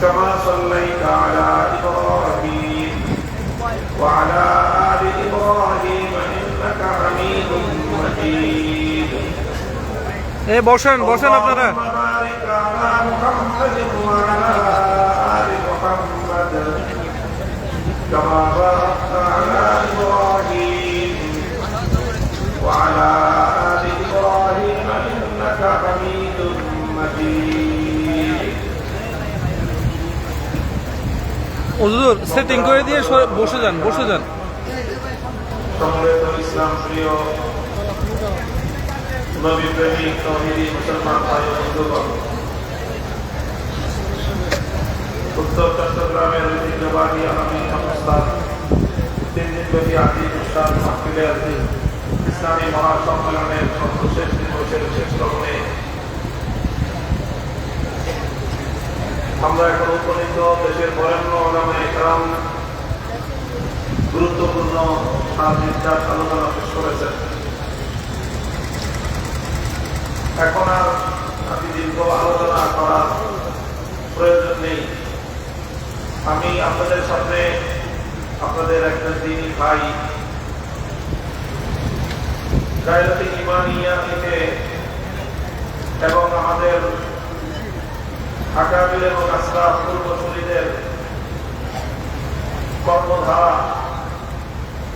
كما صليت على إبراهيم وعلى آل إبراهيم إنك حميد مجيد এ বসেন বসেন আপনারা اللهم بارك على محمد وعلى آل محمد كما হুজুর সেটিং করে দিয়ে বসে যান বসে যান। ইসলাম প্রিয় তিন আদি ইসলামী মহাসম্মেলনের সর্বশেষ দিবসের শেষ আমরা এখন উপনীত দেশের বরেণ্য ওলামা একরাম গুরুত্বপূর্ণ সাত নির্যাস আলোচনা পেশ করেছেন এখন আর আমি দীর্ঘ আলোচনা করার প্রয়োজন নেই। আমি আপনাদের সামনে আপনাদের একজন দিনই ভাই গায়রতি ইমানিয়া থেকে এবং আমাদের আকাবির এবং আসরা পূর্বসূরীদের কর্মধারা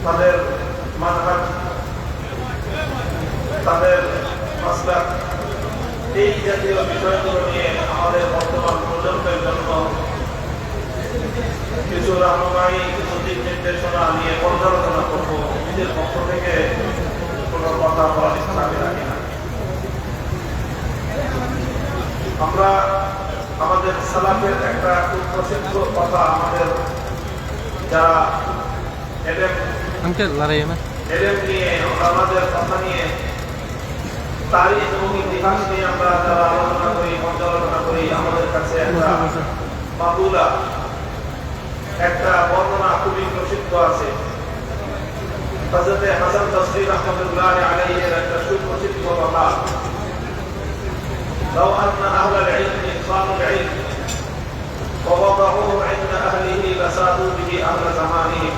তাদের মানহাজ, তাদের মাসলা এই জাতীয় বিষয়গুলো নিয়ে আমাদের বর্তমান প্রজন্মের জন্য কিছু রামবাহী কিছু দিক নির্দেশনা নিয়ে পর্যালোচনা করব। নিজের পক্ষ থেকে কোনো কথা বলার রাখি না। আমরা আমাদের সালাফের একটা খুব প্রসিদ্ধ কথা আমাদের যারা এলেম আঙ্কেল লড়াই না এলেম নিয়ে আমাদের কথা নিয়ে তারিখ এবং ইতিহাস নিয়ে আমরা যারা আলোচনা করি পর্যালোচনা করি আমাদের কাছে একটা বাবুলা একটা বর্ণনা খুবই প্রসিদ্ধ আছে হজরতে হাসান তসরি রহমতুল্লাহ আলাইহির একটা সুপ্রসিদ্ধ কথা لو أن أهل العلم أهله لسادوا به أهل زمانهم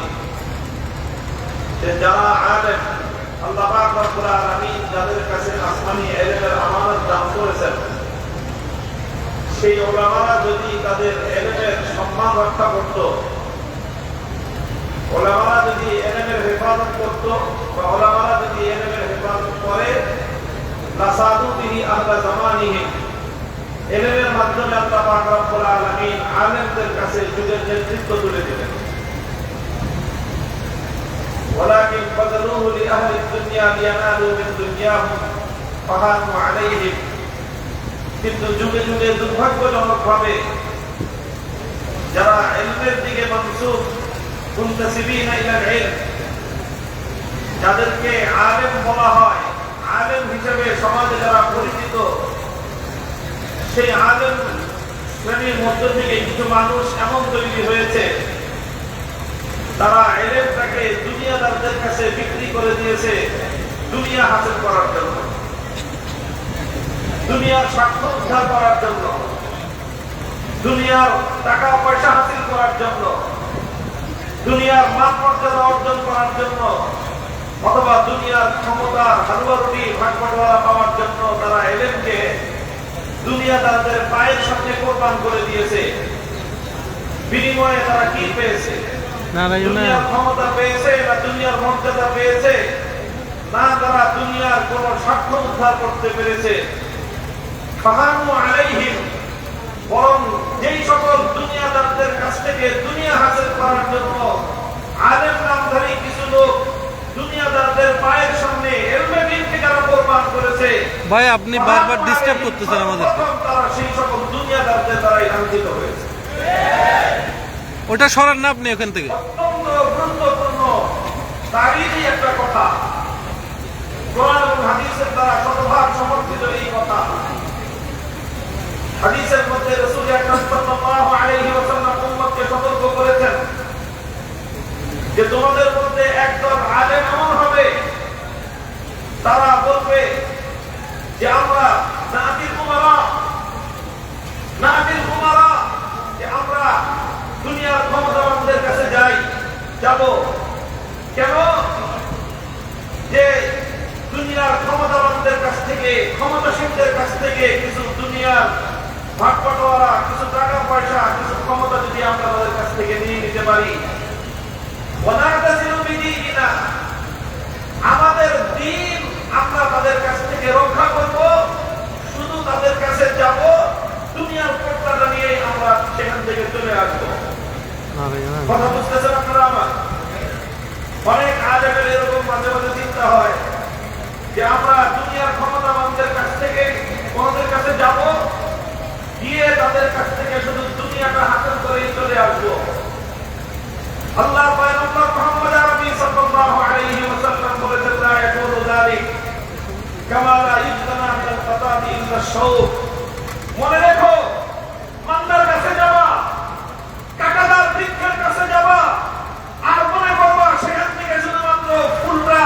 যে যারা আলেম আল্লাহ পাক রব্বুল আলামিন যাদের কাছে আসমানি ইলমের আমানত দান করেছেন সেই ওলামারা যদি তাদের ইলমের সম্মান রক্ষা করত ওলামারা যদি ইলমের হেফাজত করত বা ওলামারা যদি ইলমের হেফাজত করে লাসাদু বিহি আহলা জামানিহিম ইলমের মাধ্যমে আল্লাহ পাক রব্বুল আলামিন আলেমদের কাছে যুগের নেতৃত্ব তুলে দিলেন ولكن بذلوه لأهل الدنيا لينالوا من دنياهم فهانوا عليهم কিন্তু যুগে যুগে দুর্ভাগ্যজনক ভাবে যারা ইলমের দিকে মনসুব মুনতাসিবিন ইলা ইলম যাদেরকে আলেম বলা হয় আলেম হিসেবে সমাজে যারা পরিচিত সেই আলেম শ্রেণির মধ্য থেকে কিছু মানুষ এমন তৈরি হয়েছে। তারা এলেমটাকে দুনিয়াদারদের কাছে বিক্রি করে দিয়েছে দুনিয়া হাসিল করার জন্য। দুনিয়ার স্বার্থ উদ্ধার করার জন্য। দুনিয়ার টাকা পয়সা হাসিল করার জন্য। দুনিয়ার মান মর্যাদা অর্জন করার জন্য। অথবা দুনিয়ার ক্ষমতা হালুয়া রুটি ভাগবাটোয়ারা পাওয়ার জন্য তারা এলেমকে দুনিয়াদারদের পায়ের সামনে কোরবান করে দিয়েছে। বিনিময়ে তারা কি পেয়েছে? দুনিয়ার ক্ষমতা পেয়েছে না দুনিয়ার মর্যাদা পেয়েছে? না তারা দুনিয়ার কোন স্বার্থ উদ্ধার করতে পেরেছে। বরং যেই সকল দুনিয়াদারদের কাছ থেকে দুনিয়া হাসিল করার জন্য আলেম নামধারী কিছু লোক দুনিয়াদারদের পায়ের সামনে এলমে দিনকে যারা কোরবান করেছে। ভাই আপনি বারবার ডিস্টার্ব করতেছেন আমাদেরকে। প্রথম তারা সেই সকল দুনিয়াদারদের দ্বারাই লাঞ্ছিত হয়েছে। ওটা সরান না আপনি ওখান থেকে। অত্যন্ত গুরুত্বপূর্ণ তারই একটা কথা। কোরআন এবং হাদিসের দ্বারা শতভাগ সমর্থিত এই কথা। হাদিসের মধ্যে রাসূল আকরাম সাল্লাল্লাহু আলাইহি ওয়াসাল্লাম উম্মতকে সতর্ক করেছেন। যে তোমাদের মধ্যে একদল আলেম এমন হবে, তারা বলবে যে আমরা নাতির কুমারা নাতির কুমারা যে আমরা দুনিয়ার ক্ষমতাবানদের কাছে যাই, যাব। কেন? যে দুনিয়ার ক্ষমতাবানদের কাছ থেকে, ক্ষমতাসীনদের কাছ থেকে কিছু দুনিয়ার ভাগ পাটোয়ারা কিছু টাকা পয়সা কিছু ক্ষমতা যদি আমরা তাদের কাছ থেকে নিয়ে নিতে পারি আমাদের দিন আমরা তাদের কাছ থেকে রক্ষা করব শুধু তাদের কাছে যাব দুনিয়ার পর্দাটা নিয়ে আমরা সেখান থেকে চলে আসব। কথা বুঝতেছেন আপনারা আমার? অনেক আজেবের এরকম মাঝে মাঝে চিন্তা হয় যে আমরা দুনিয়ার ক্ষমতাবানদের কাছ থেকে ওনাদের কাছে যাব গিয়ে তাদের কাছ থেকে শুধু দুনিয়াটা হাসিল করেই চলে আসব। আল্লাহ পয়গম্বর মুহাম্মদ আরবি সাল্লাল্লাহু আলাইহি ওয়াসাল্লাম বলেছেন লা ইয়াকুনু যালিক কামা লা ইজতানা মিন আল-ফাতাদি ইল্লা আশ-শাউক মনে রেখো মান্দার কাছে যাওয়া কাটাদার বৃক্ষের কাছে যাবা আর মনে করবা সেখান থেকে শুধুমাত্র ফুলরা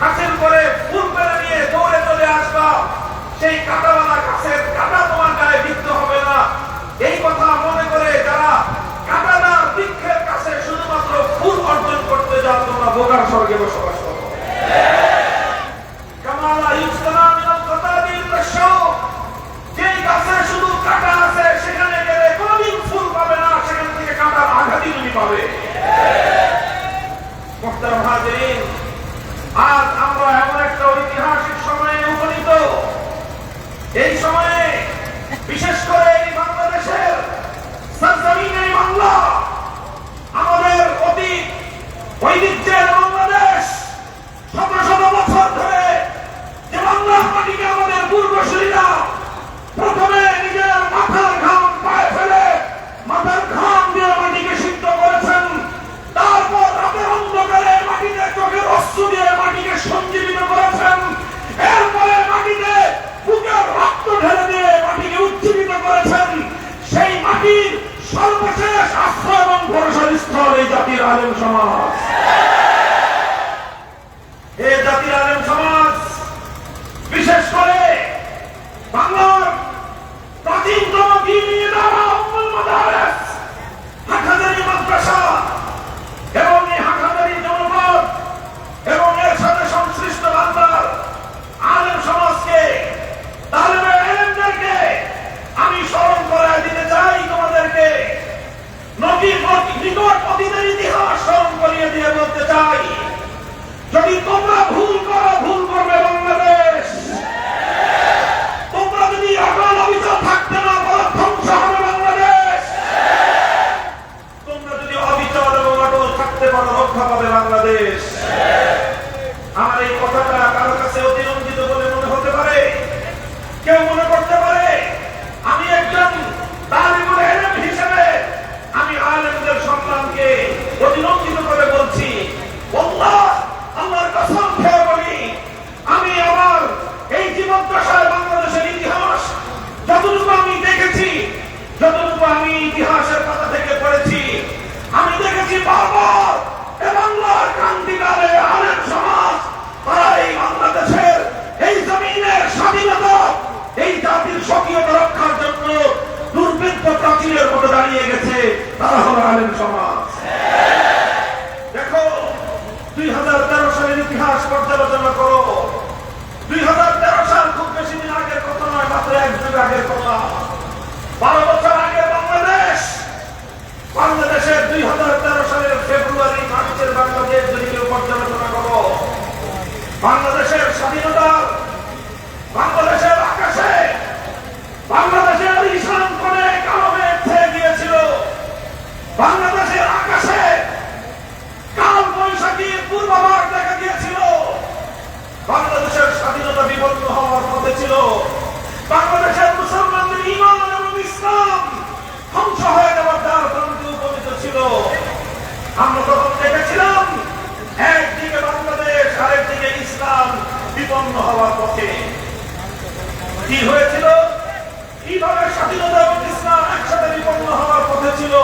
হাসিল করে ফুল পেরে নিয়ে দৌড়ে চলে আসবা সেই কাটাওয়ালা গাছের কাটা তোমার গায়ে বিদ্ধ হবে না এই কথা মনে করে যারা কাটাদার বৃক্ষের কাছে শুধুমাত্র ফুল অর্জন করতে যাও তোমরা বোকার দেখেছি বারবার এ বাংলার ক্রান্তিকালে আলেম সমাজ, তারা এই বাংলাদেশের এই জমিনের স্বাধীনতা, এই জাতির স্বকীয়তা রক্ষার জন্য দুর্বৃত্ত প্রাচীরের মতো দাঁড়িয়ে গেছে, তারা হলো আলেম সমাজ। দেখো, দুই হাজার তেরো সালের ইতিহাস পর্যালোচনা করো। দুই হাজার তেরো সাল খুব বেশি দিন আগের কথা নয়, মাত্র এক যুগ আগের কথা। বারো বছর বাংলাদেশের দুই হাজার তেরো সালের ফেব্রুয়ারি মার্চের বাংলাদেশ যদি পর্যালোচনা করো, বাংলাদেশের স্বাধীনতা, বাংলাদেশের আকাশে, বাংলাদেশের ঈশান কোণে কালো মেঘ গিয়েছিল, বাংলাদেশের আকাশে কাল বৈশাখীর পূর্বাভাস দেখা গিয়েছিল, বাংলাদেশের স্বাধীনতা বিপন্ন হওয়ার পথে ছিল, বাংলাদেশের মুসলমানদের ইমান এবং ইসলাম প্রায় আমরা দেখেছিলাম ইসলাম বিপন্ন হওয়ার পথে। কি হয়েছিল? স্বাধীনতা ইসলাম একসাথে বিপন্ন হওয়ার পথে ছিল?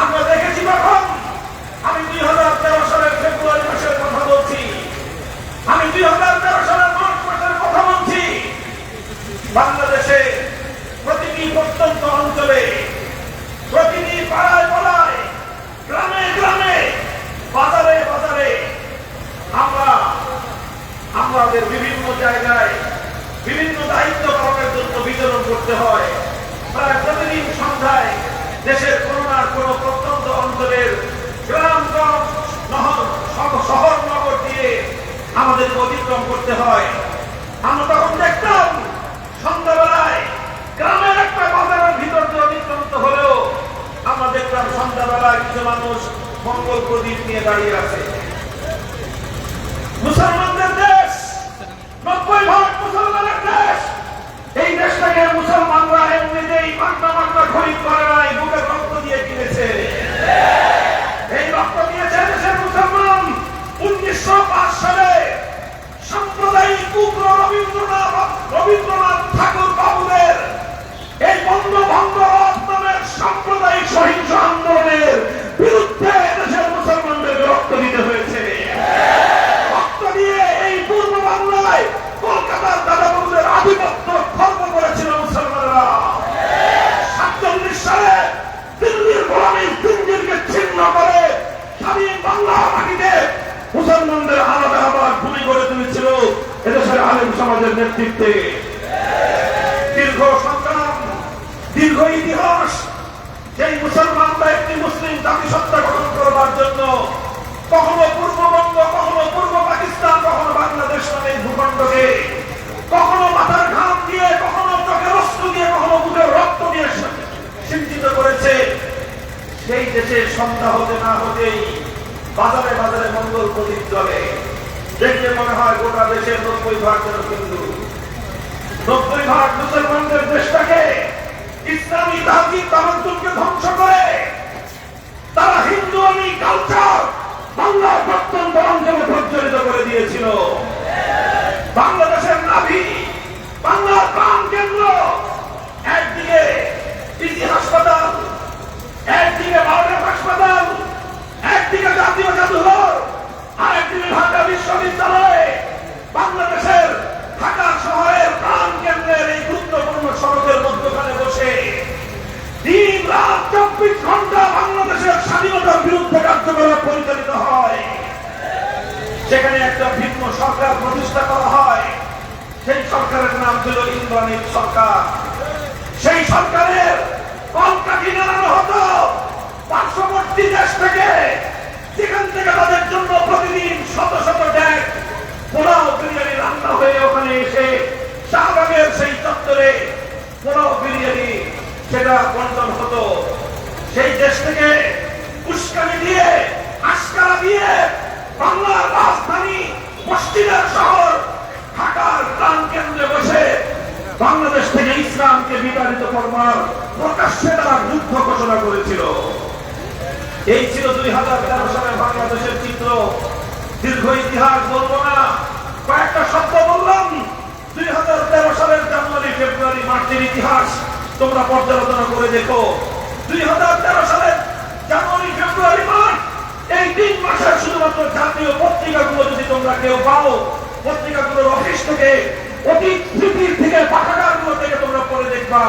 আমরা দেখেছি আমি দুই হাজার তেরো সালের ফেব্রুয়ারি মাসের কথা বলছি। আমি দুই হাজার তেরো সালের কথা বলছি। বাংলাদেশে প্রতিটি প্রত্যন্ত অঞ্চলে, প্রতিটি পাড়ায় পাড়ায় নেতৃত্বে দীর্ঘ সংগ্রাম, দীর্ঘ ইতিহাস, সেই মুসলমানরা একটি মুসলিম জাতিসত্তা গঠন করবার জন্য কখনো পূর্ববঙ্গ, কখনো পূর্ব পাকিস্তান, কখনো বাংলাদেশ নামে ভূখণ্ডকে, কখনো মাথার ঘাম দিয়ে, কখনো চোখের অস্ত্র দিয়ে, কখনো বুকের রক্ত দিয়ে সিঞ্চিত করেছে। সেই দেশে সন্ধ্যা হতে না হতেই বাজারে বাজারে মঙ্গল প্রদীপ জ্বলে। দেখলে মনে হয় গোটা দেশের নব্বই ভাগ যেন হিন্দু। নব্বই ভাগ মুসলমানদের দেশটাকে ইসলামী ধ্বংস করে। তারা হিন্দু, আমি কালচার বাংলার প্রত্যন্ত অঞ্চলে প্রজ্বলিত করে দিয়েছিল। বাংলাদেশের নাভি, বাংলার প্রাণ কেন্দ্র। একদিকে কৃষি হাসপাতাল, একদিকে বারোটা হাসপাতাল, একদিকে জাতীয় জাদুঘর, আরেকদিকে ঢাকা বিশ্ববিদ্যালয় বাংলাদেশের ঢাকা শহরের প্রাণ কেন্দ্রের এই গুরুত্বপূর্ণ সড়কের মধ্যখানে বসে দিন রাত চব্বিশ ঘণ্টা বাংলাদেশের স্বাধীনতার বিরুদ্ধে কার্যকলাপ পরিচালিত হয় সেখানে একটা ভিন্ন সরকার প্রতিষ্ঠা করা হয় সেই সরকারের নাম ছিল ইন্দ্রাণীর সরকার সেই সরকারের কলকাঠি নাড়ানো হতো পার্শ্ববর্তী দেশ থেকে যেখান থেকে তাদের জন্য প্রতিদিন শত শত ড্যাগ পোলাও বিরিয়ানি রান্না হয়ে ওখানে এসে শাহবাগের সেই চত্বরে পোলাও বিরিয়ানি সেটা বন্টন হতো। সেই দেশ থেকে উস্কানি দিয়ে, আস্কারা দিয়ে বাংলার রাজধানী মসজিদের শহর ঢাকার প্রাণ কেন্দ্রে বসে বাংলাদেশ থেকে ইসলামকে বিতাড়িত করবার প্রকাশ্যে তারা যুদ্ধ ঘোষণা করেছিল। এই ছিল দুই হাজার তেরো সালে বাংলাদেশের চিত্র। দীর্ঘ ইতিহাস বলব না, কয়েকটা শব্দ বললাম। দুই হাজার তেরো সালের জানুয়ারি, ফেব্রুয়ারি, মার্চের ইতিহাস তোমরা পর্যালোচনা করে দেখো, দুই হাজার তেরো সালের জানুয়ারি, ফেব্রুয়ারি, মার্চ, এই তিন মাসের শুধুমাত্র জাতীয় পত্রিকাগুলো যদি তোমরা কেউ পাও, পত্রিকাগুলোর অফিস থেকে, অতীত স্মৃতির থেকে, পাঠাগারগুলো থেকে তোমরা পড়ে দেখবা।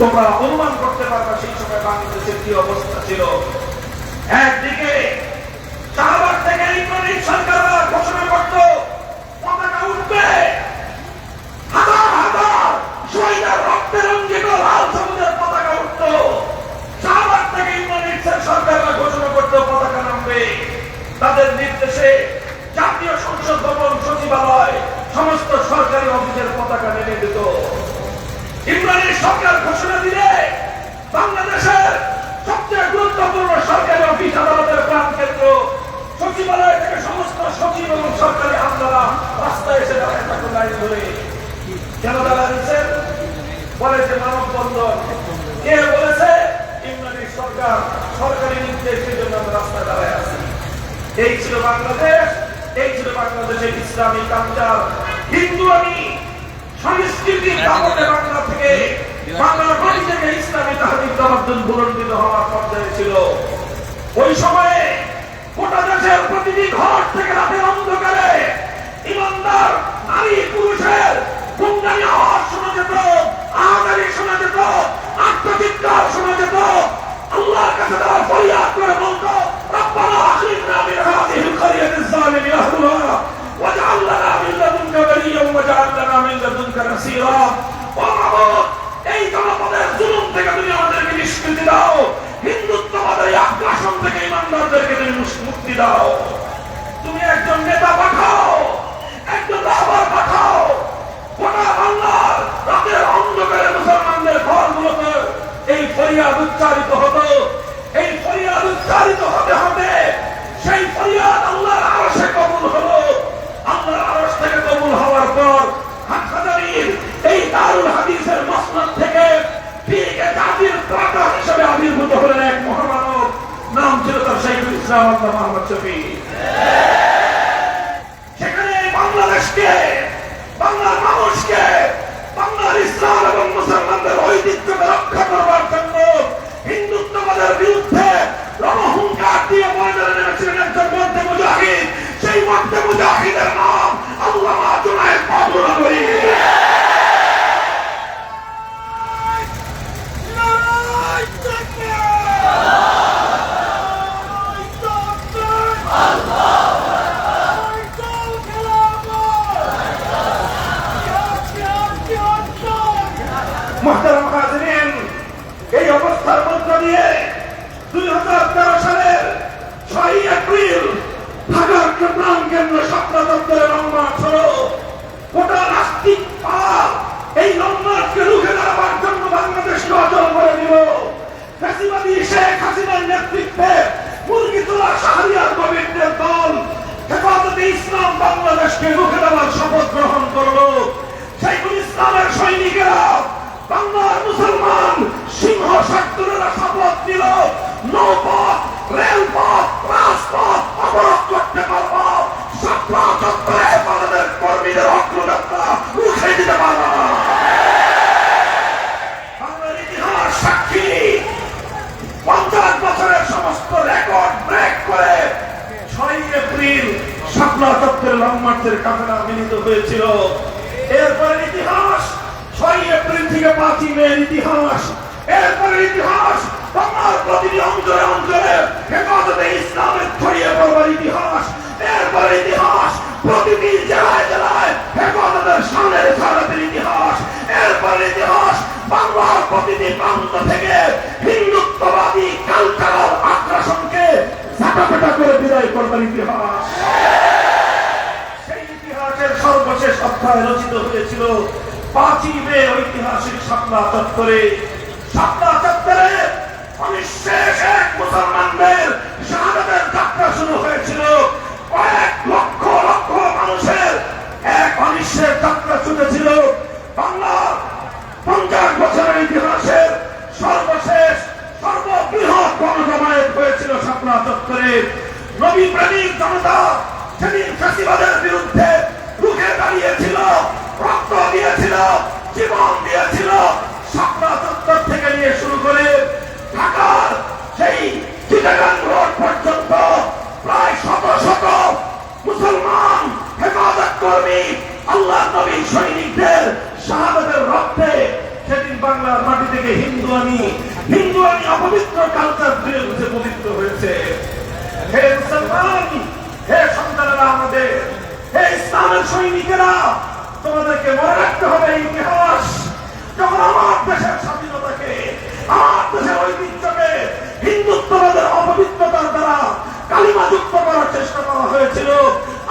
তোমরা অনুমান করতে পারবা সেই সময় বাংলাদেশের কি অবস্থা ছিল। একদিকে শাহবাগ থেকে ইমরানের সরকাররা ঘোষণা করত পতাকা উঠবে হাজার হাজার শহীদের রক্তের অঙ্কিত লাল সবুজের পতাকা উঠত শাহবাগ থেকে ইমরানের সরকাররা ঘোষণা করত পতাকা নামবে তাদের নির্দেশে জাতীয় সংসদ ভবন সচিবালয় সমস্ত সরকারি অফিসের পতাকা নেমে দিত ইমরানের সরকার ঘোষণা দিলে বাংলাদেশের সবচেয়ে গুরুত্বপূর্ণ সরকারি অফিস আদালতের প্রাণ কেন্দ্র। সচিবালয় থেকে সমস্ত সচিব এবং সরকারি আমলারা রাস্তায় এসে দাঁড়ায় থাকুন লাইন ধরে। কেন দাঁড়াচ্ছেন বলে যে মানববন্ধন। কে বলেছে? ইমরানের সরকার। সরকারি নির্দেশের জন্য আমরা রাস্তায় দাঁড়ায় আছি। এই ছিল বাংলাদেশ। এই ছিল বাংলাদেশের ইসলামী কালচার। হিন্দু আমি সংস্কৃতির বাংলা থেকে বাংলা থেকে ইসলামী তাহাদির তামাদ্দুন বুলন্দিত মিন তুমি আমাদেরকে নিষ্কৃতি দাও। হিন্দুত্ববাদের আগ্রাসন থেকে ইমানদারদেরকে মুক্তি দাও। তুমি একজন নেতা পাঠাও, একজন রাবার পাঠাও। রাতের অন্ধকারে মুসলমানদের ঘরগুলোতে এই ফরিয়াদ উচ্চারিত হতো। ইসলাম আল্লাহ মোহাম্মদ শফি সেখানে বাংলাদেশকে, বাংলার মানুষকে, বাংলার ইসলাম এবং মুসলমানদের ঐতিহ্যকে রক্ষা করবার জন্য হিন্দুত্ববাদের বিরুদ্ধে রণহুঙ্কার দিয়ে ময়দানে নেমেছিলেন একজন মধ্যে মুজাহিদ সেই মধ্যে মুজাহিদের নাম আল্লাহ জুনায়েদ বাবুনগরী মোহতারাম হাজরিন এই অবস্থার মধ্য দিয়ে দুই হাজার তেরো সালের ছয় এপ্রিল ঢাকার প্রাণ কেন্দ্র স্বপ্ন দপ্তরের লম্বাট হলো গোটা নাস্তিক পাল এই লম্বাটকে রুখে দাঁড়াবার জন্য বাংলাদেশকে অচল করে দিল ফ্যাসিবাদী শেখ হাসিনার নেতৃত্বে মুরগি তোলা শাহরিয়ার গোবিন্দের দল হেফাজতে ইসলাম বাংলাদেশকে রুখে দেওয়ার শপথ গ্রহণ করল শাইখুল ইসলামের সৈনিকেরা বাংলার মুসলমান সিংহ সত্তরেরা শপথ নিল নৌপথ রেলপথ রাজপথ অবরোধ করতে পারব সাতরা চত্বরে হেফাজতের কর্মীদের অগ্রযাত্রা রুখে দিতে পারব বাংলার ইতিহাস সাক্ষী পঞ্চাশ বছরের সমস্ত রেকর্ড ব্রেক করে ছয় এপ্রিল শাপলা চত্বরে লংমার্চের কাফেলা মিলিত হয়েছিল। এরপরে ইতিহাস ছয় এপ্রিল থেকে পাঁচই মে ইতিহাস। এরপরে ইতিহাস, বাংলার প্রতিটি অঞ্চলে অঞ্চলে হেফাজতে ইসলামের ছড়িয়ে পড়বার ইতিহাস। ইতিহাস, প্রতিটি জেলায় জেলায় হেফাজতের সামনে ইতিহাস। ইতিহাস, বাংলার প্রতিটি প্রান্ত থেকে হিন্দুত্ববাদী কালচারাল আগ্রাসনকে ঝাঁটাপেটা করে বিদায় করবার ইতিহাস। অধ্যায় রচিত হয়েছিল পাঁচই মে ঐতিহাসিক শাপলা চত্বরে। শাপলা চত্বরে অনিঃশেষ এক মুসলমানদের শাহাদাতের যাত্রা শুরু হয়েছিল। কয়েক লক্ষ লক্ষ মানুষের এক অনিশ্চের যাত্রা ছুটেছিল বাংলার পঞ্চাশ বছরের ইতিহাসের সর্বশেষ, সর্ববৃহৎ গণজমায়েত হয়েছিল শাপলা চত্বরে। নবী প্রেমিক জনতা সেদিন ফ্যাসিবাদের বিরুদ্ধে রুখে দাঁড়িয়েছিল, রক্ত দিয়েছিল, জীবন দিয়েছিল। শাপলা চত্বর থেকে নিয়ে শুরু করে ঢাকার সেই চিটাগাং রোড পর্যন্ত প্রায় শত শত মুসলমান হেফাজত কর্মী আল্লাহ নবী সৈনিকদের রক্তে সেদিন বাংলার মাটি থেকে হিন্দুয়ানি হিন্দুয়ানি অপবিত্র কালচার ধীরে ধীরে পবিত্র হয়েছে। হে মুসলমান, হে সন্তানেরা আমাদের হে ইসলামের সৈনিকেরা, তোমাদেরকে মনে রাখতে হবে ইতিহাস। যখন আমার দেশের স্বাধীনতাকে, আমার দেশের ঐতিহ্যকে হিন্দুত্ববাদের অপবিত্রতার দ্বারা কালিমা যুক্ত করার চেষ্টা করা হয়েছিল,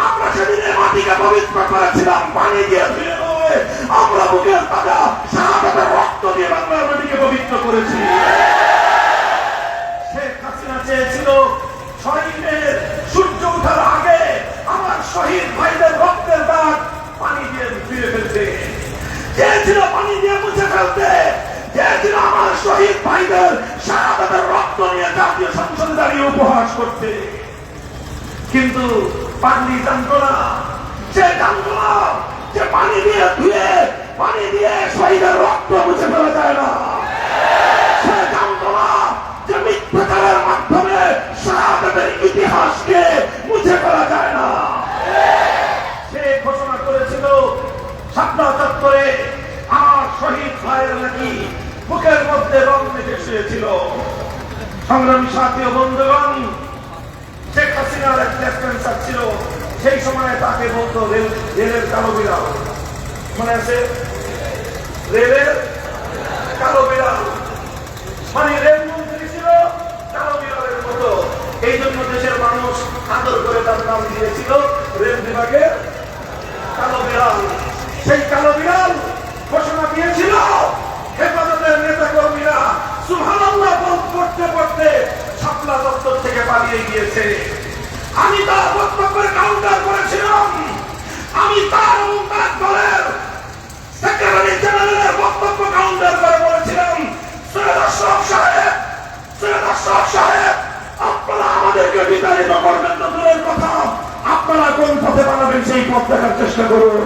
আমরা সেদিনের মাটিকে পবিত্র করেছিলাম, পানি দিয়ে ধুয়ে নয় আমরা বুকের তাজা শাহাদাতের রক্ত দিয়ে বাংলার মাটিকে পবিত্র করেছি। শেখ হাসিনা চেয়েছিল ছয় মে সূর্য ওঠার আগে আমার শহীদ ভাইদের রক্তের দাগ পানি দিয়ে ধুয়ে ফেলতে চেয়েছিল পানি দিয়ে মুছে ফেলতে চেয়েছিল আমার শহীদ ভাইদের শাহাদাতের রক্ত নিয়ে জাতীয় সংসদে দাঁড়িয়ে উপহাস করতে কিন্তু পাগলি জানতো না সে জানতো যে পানি দিয়ে ধুয়ে, পানি দিয়ে শহীদের রক্ত মুছে ফেলা যায় না। সে জানতো যে মিথ্যাচারের মাধ্যমে শাহাদাতের ইতিহাসকে মুছে ফেলা যায় না। সে ঘোষণা করেছিল শাপলা চত্বরে আমার শহীদ ভাইয়ের নাকি বুকের মধ্যে রং মেখে শুয়েছিল সংগ্রাম সাথী ও বন্ধুগণ, শেখ হাসিনার এক ক্যাপ্টেন্সার ছিল। সেই সময়ে তাকে বলতো, রেল, রেলের কালো বিড়াল মনে আছে? রেলের কালো বিড়াল মানে রেল মন্ত্রী ছিল কালো বিড়ালের মতো। এই জন্য দেশের মানুষ আদর করে তার নাম দিয়েছিল রেল বিভাগের কালো বিড়াল সেই কালো বিড়াল ঘোষণা দিয়েছিল মধ্যে শাপলা দপ্তর থেকে পালিয়ে গিয়েছে। আমি তার বক্তব্যের কাউন্টার করেছিলাম। আমি তার তার দলের সেক্রেটারি জেনারেলের বক্তব্য কাউন্টার করে বলেছিলাম সৈয়দ আশরাফ সাহেব সৈয়দ আশরাফ সাহেব, আপনারা আমাদেরকে বিতাড়িত করবেন না, দূরের কথা। আপনারা কোন পথে বানাবেন সেই পথ দেখার চেষ্টা করুন।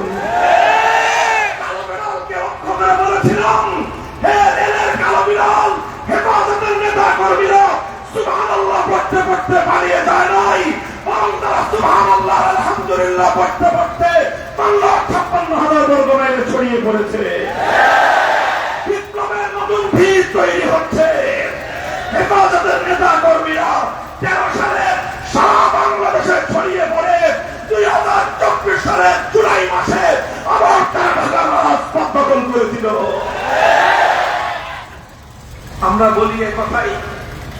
আমরা কথাই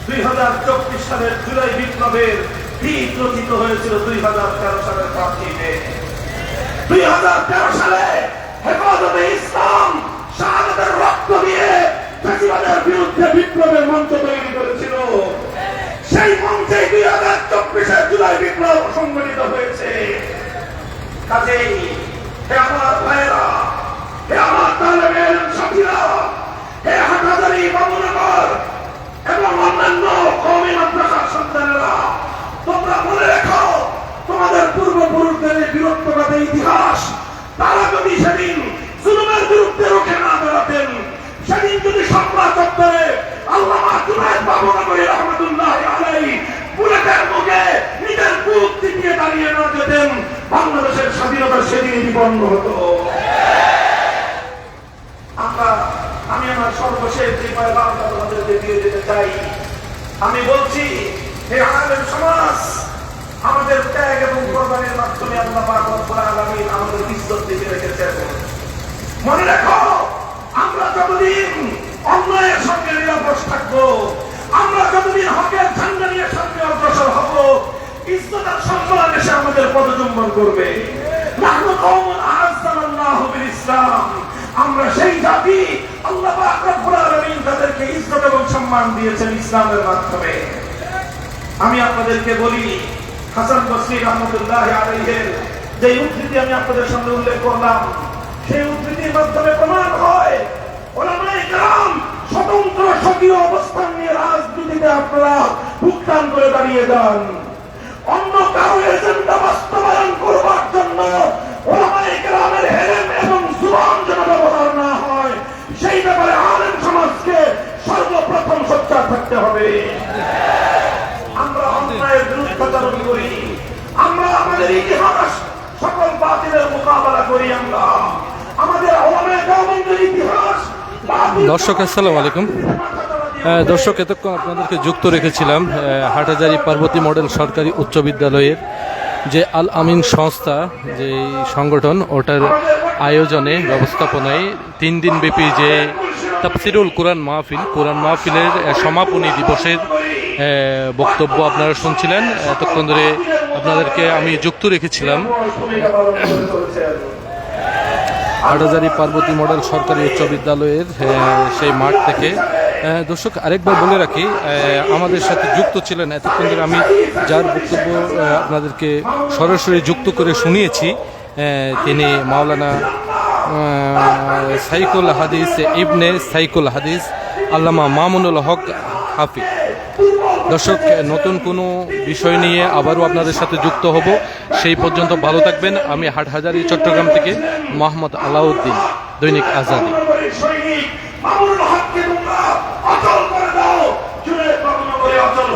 দুই হাজার চব্বিশ সালের জুলাই বিপ্লবের ভিত রচিত হয়েছিল দুই হাজার তেরো সালের পাঁচই মে। দুই হাজার তেরো সালে হেফাজতে ইসলাম শাহাদাতের রক্ত দিয়ে ফ্যাসিবাদের বিরুদ্ধে বিপ্লবের মঞ্চ তৈরি করেছিল সেই মঞ্চে দুই হাজার চব্বিশের জুলাই বিপ্লব সংগঠিত হয়েছে কাজেই হে আমার ভাইয়েরা হে আমার তালেবের সাথীরা হে হাটাজারি বাবুনগর এবং অন্যান্য কমি মাদ্রাসার সন্তানেরা তোমরা মনে রেখো তোমাদের পূর্বপুরুষদের এই বীরত্ববাদী ইতিহাস তারা যদি সেদিন জুলুমের বিরুদ্ধে রুখে না দাঁড়াতেন সেদিন যদি সম্রা চত্বরে আল্লাহ জুনায়দ বাবুনগরী রহমতুল্লাহ আলাই বুলেটের মুখে নিজের বুক টিপিয়ে দাঁড়িয়ে না যেতেন বাংলাদেশের স্বাধীনতা সেদিন বিপন্ন হতো আমরা আমি আমার সর্বশেষ যে পয়গাম তোমাদেরকে দিয়ে দিতে চাই। আমি বলছি, হে আলেম সমাজ, আমাদের ত্যাগ এবং কোরবানির মাধ্যমে আল্লাহ পাক রব্বুল আলামিন আমাদের ইজ্জত দিয়ে রেখেছেন। মনে রাখো, আমরা যতদিন অন্যায়ের সঙ্গে নিরপেক্ষ থাকব, আমরা যতদিন হকের ঝান্ডা নিয়ে সামনে অগ্রসর হব, ইজ্জত আর সম্মান এসে আমাদের পদচুম্বন করবে। নাহনু কওমুন আ'আজ্জানাল্লাহু বিল ইসলাম। আমরা সেই জাতি, আল্লাহ তাদেরকে ইজ্জত এবং সম্মান দিয়েছেন ইসলামের মাধ্যমে। আমি আপনাদেরকে বলি, হাসান বসরি রহমতুল্লাহ আলাইহের যে উদ্ধৃতি আমি আপনাদের সামনে উল্লেখ করলাম, সেই উদ্ধৃতির মাধ্যমে প্রমাণ হয় স্বতন্ত্র স্বকীয় অবস্থান নিয়ে রাজনীতিতে আপনারা ভুগতান করে দাঁড়িয়ে যান। অন্য কারও এজেন্ডা বাস্তবায়ন করবার জন্য ওলামায়ে কেরামের হেরেম এবং জুবান যেন ব্যবহার না হয় সেই ব্যাপারে আলেম সমাজকে সর্বপ্রথম সোচ্চার থাকতে হবে। আমরা অন্যায়ের বিরুদ্ধাচরণ করি। আমরা আমাদের ইতিহাস সকল বাতিলের মোকাবেলা করি আমরা। আমাদের ইতিহাস দর্শক, আসসালামু আলাইকুম। দর্শক এতক্ষণ আপনাদেরকে যুক্ত রেখেছিলাম আহ, হাটহাজারী পার্বতী মডেল সরকারি উচ্চ বিদ্যালয়ের যে আল আমিন সংস্থা, যে সংগঠন, ওটার আয়োজনে, ব্যবস্থাপনায় তিন দিন ব্যাপী যে তাফসিরুল কোরআন মাহফিল, কোরআন মাহফিলের সমাপনী দিবসের বক্তব্য আপনারা শুনছিলেন এতক্ষণ ধরে আপনাদেরকে আমি যুক্ত রেখেছিলাম। হাটহাজারী পার্বতী মডেল সরকারি উচ্চ বিদ্যালয়ের সেই মাঠ থেকে দর্শক, আরেকবার বলে রাখি আমাদের সাথে যুক্ত ছিলেন এতক্ষণ ধরে আমি যার বক্তব্য আপনাদেরকে সরাসরি যুক্ত করে শুনিয়েছি তিনি মাওলানা সাইকুল হাদিস ইবনে সাইকুল হাদিস, আল্লামা মামুনুল হক হাফিজ দর্শক, নতুন কোনো বিষয় নিয়ে আবারও আপনাদের সাথে যুক্ত হব। সেই পর্যন্ত ভালো থাকবেন। আমি হাটহাজারি, চট্টগ্রাম থেকে মোহাম্মদ আলাউদ্দিন, দৈনিক আজাদি। মামুনুল হককে তোমরা অচল করে দাও। জুড়ে করে অচল